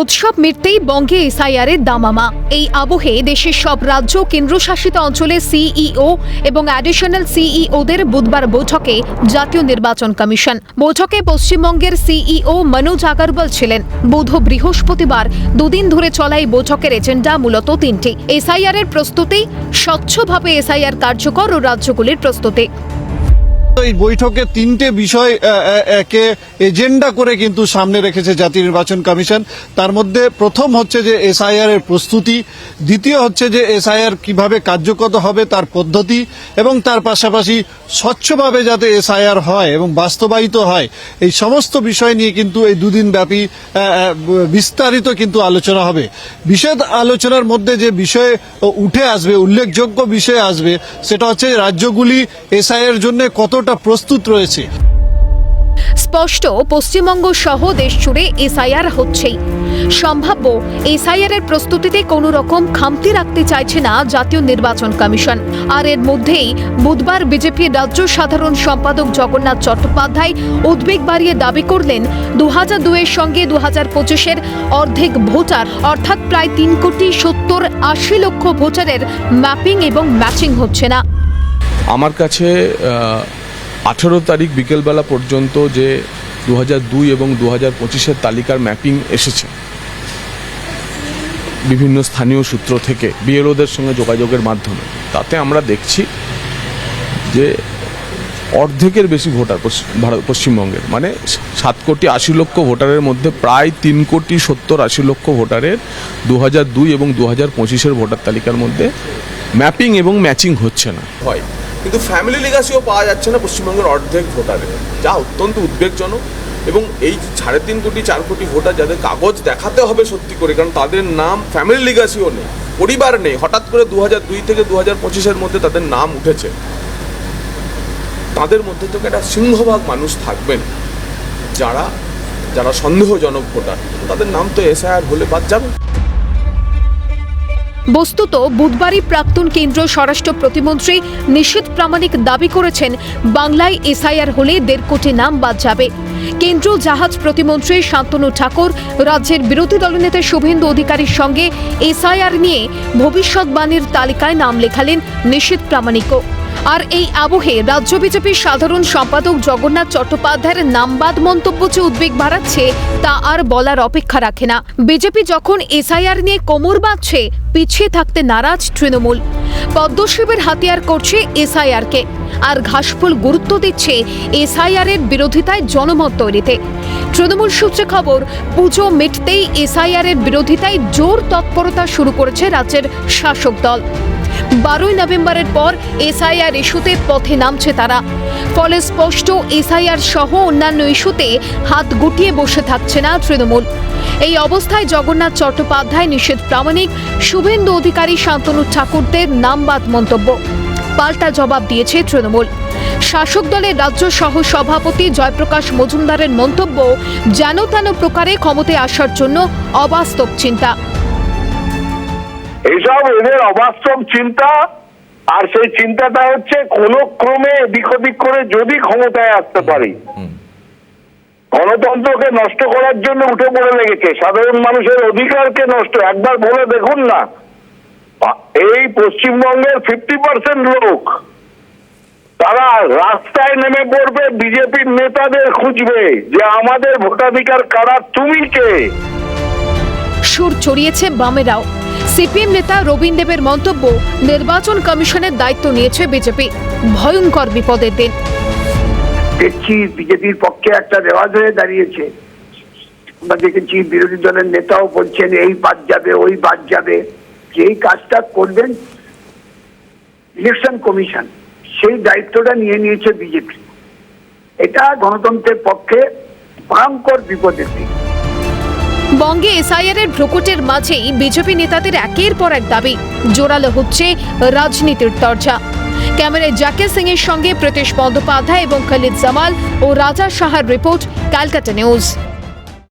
উৎসব মিটতেই বঙ্গে এসআইআর এর দামামা। এই আবহে দেশের সব রাজ্য, কেন্দ্রশাসিত অঞ্চলের সিইও এবং অ্যাডিশনাল সিইওদের বুধবার বৈঠকে জাতীয় নির্বাচন কমিশন। বৈঠকে পশ্চিমবঙ্গের সিইও মনোজ আগরওয়াল ছিলেন। বুধ বৃহস্পতিবার দুদিন ধরে চলা এই বৈঠকের এজেন্ডা মূলত তিনটি। এসআইআর এর প্রস্তুতি, স্বচ্ছভাবে এসআইআর কার্যকর ও রাজ্যগুলির প্রস্তুতি। এই বৈঠকে তিনটে বিষয় এজেন্ডা করে কিন্তু সামনে রেখেছে জাতীয় নির্বাচন কমিশন। তার মধ্যে প্রথম হচ্ছে যে এসআইআর এর প্রস্তুতি, দ্বিতীয় হচ্ছে যে এসআইআর কীভাবে কার্যকর হবে তার পদ্ধতি, এবং তার পাশাপাশি স্বচ্ছভাবে যাতে এসআইআর হয় এবং বাস্তবায়িত হয়। এই সমস্ত বিষয় নিয়ে কিন্তু এই দুদিন ব্যাপী বিস্তারিত কিন্তু আলোচনা হবে। বিশদ আলোচনার মধ্যে যে বিষয় উঠে আসবে, উল্লেখযোগ্য বিষয় আসবে, সেটা হচ্ছে রাজ্যগুলি এসআইয়ের জন্য কতটা প্রস্তুত রয়েছে? স্পষ্ট পশ্চিমবঙ্গ সহ দেশ জুড়ে এসআইআর হচ্ছেই। সম্ভাব্য এসআইআর এর প্রস্তুতিতে কোনো রকম খামতি রাখতে চাইছে না জাতীয় নির্বাচন কমিশন। আর এর মধ্যেই বুধবার বিজেপির রাজ্য সাধারণ সম্পাদক জগন্নাথ চট্টোপাধ্যায় উদ্বেগ বাড়িয়ে দাবি করলেন দু হাজার দুয়ের সঙ্গে দু হাজার পঁচিশের অর্ধেক ভোটার অর্থাৎ প্রায় তিন কোটি সত্তর আশি লক্ষ ভোটারের ম্যাপিং এবং ম্যাচিং হচ্ছে না। আমার কাছে আঠেরো তারিখ বিকেলবেলা পর্যন্ত যে দু দুই এবং দু হাজার পঁচিশের তালিকার ম্যাপিং এসেছে। বিভিন্ন স্থানীয় সূত্র থেকে বিএলওদের সঙ্গে যোগাযোগের মাধ্যমে। তাতে আমরা দেখছি যে অর্ধেকের বেশি ভোটার ভারত, পশ্চিমবঙ্গের। মানে সাত কোটি আশি লক্ষ ভোটারের মধ্যে প্রায় তিন কোটি সত্তর আশি লক্ষ ভোটারের দু দুই এবং দু হাজার পঁচিশের ভোটার তালিকার মধ্যে ম্যাপিং এবং ম্যাচিং হচ্ছে না। হয়। কিন্তু ফ্যামিলি লিগাসিও পাওয়া যাচ্ছে না পশ্চিমবঙ্গের অর্ধেক ভোটারের যা অত্যন্ত উদ্বেগজনক এবং এই সাড়ে তিন কোটি, চার কোটি ভোটার যাদের কাগজ দেখাতে হবে সত্যি করে, কারণ তাদের নাম ফ্যামিলি লিগাসিও নেই, পরিবার নেই। হঠাৎ করে দু দুই থেকে দু হাজার পঁচিশের মধ্যে তাদের নাম উঠেছে। তাদের মধ্যে থেকে একটা সিংহভাগ মানুষ থাকবেন, যারা যারা সন্দেহজনক ভোটার। তাদের নাম তো এসআইআর হলে বাদ যাবে। বস্তুত বুধবারই প্রাক্তন কেন্দ্র স্বরাষ্ট্র প্রতিমন্ত্রী নিশীথ প্রামাণিক দাবি করেছেন, বাংলায় এসআইআর হলে দেড় কোটি নাম বাদ যাবে। কেন্দ্র জাহাজ প্রতিমন্ত্রী শান্তনু ঠাকুর, রাজ্যের বিরোধী দলনেতা শুভেন্দু অধিকারীর সঙ্গে এসআইআর নিয়ে ভবিষ্যৎবাণীর তালিকায় নাম লেখালেন নিশীথ প্রামাণিকও। আর এই আবহে রাজ্য বিজেপির সাধারণ সম্পাদক জগন্নাথ চট্টোপাধ্যায়ের নামবাদ মন্তব্য যে উদ্বেগ বাড়াচ্ছে, তা আর বলার অপেক্ষা রাখে না। বিজেপি যখন এসআইআর নিয়ে কোমর বাঁধছে, পিছিয়ে থাকতে নারাজ তৃণমূল। পদ্মশিবের হাতিয়ার করছে এসআইআরকে। আর ঘাসফুল গুরুত্ব দিচ্ছে এসআইআর এর বিরোধিতায় জনমত তৈরিতে। তৃণমূল সূত্রে খবর, পুজো মিটতেই এসআইআর এর বিরোধিতায় জোর তৎপরতা শুরু করেছে রাজ্যের শাসক দল। বারোই নভেম্বরের পর এসআইআর ইস্যুতে পথে নামছে তারা। ফলে স্পষ্ট এসআইআর সহ অন্যান্য ইস্যুতে হাত গুটিয়ে বসে থাকছে না তৃণমূল। এই অবস্থায় জগন্নাথ চট্টোপাধ্যায়, নিষেধ প্রামাণিক, শুভেন্দু অধিকারী, শান্তনু ঠাকুরদের নামবাদ মন্তব্য। পাল্টা জবাব দিয়েছে তৃণমূল। শাসক দলের রাজ্য সহ সভাপতি জয়প্রকাশ মজুমদারের মন্তব্য, যেন তেন প্রকারে ক্ষমতায় আসার জন্য অবাস্তব চিন্তা। এইসব এদের অবাস্তব চিন্তা আর সেই চিন্তাটা হচ্ছে কোন ক্রমে এদিক ওদিক করে যদি ক্ষমতায় আসতে পারি। গণতন্ত্রকে নষ্ট করার জন্য উঠে পড়ে লেগেছে সাধারণ মানুষের অধিকারকে নষ্ট। একবার বলে দেখুন না এই পশ্চিমবঙ্গের ফিফটি পার্সেন্ট লোক তারা রাস্তায় নেমে পড়বে বিজেপির নেতাদের খুঁজবে যে আমাদের ভোটাধিকার কারা তুমি কে? সুর ছড়িয়েছে বামেরাও। সিপিএম নেতা রবীন দেবের মন্তব্য, নির্বাচন কমিশনের দায়িত্ব নিয়েছে বিজেপি। ভয়ঙ্কর বিপদের দিন। দেখছি বিজেপির পক্ষে একটা রেওয়াজ হয়ে দাঁড়িয়েছে। আমরা দেখেছি বিরোধী দলের নেতাও বলছেন, এই বাদ যাবে, ওই বাদ যাবে। যেই কাজটা করবেন ইলেকশন কমিশন, সেই দায়িত্বটা নিয়ে নিয়েছে বিজেপি। এটা গণতন্ত্রের পক্ষে ভয়ঙ্কর বিপদের দিক বঙ্গে এসআইআর এর ভ্রুকুটের মাঝেই বিজেপি নেতাদের একের পর এক দাবি, জোরালো হচ্ছে রাজনীতির তরজা। ক্যামেরায় জাকির সিং এর সঙ্গে প্রতীশ বন্দ্যোপাধ্যায় এবং খালিদ জামাল ও রাজা সাহার রিপোর্ট, ক্যালকাটা নিউজ।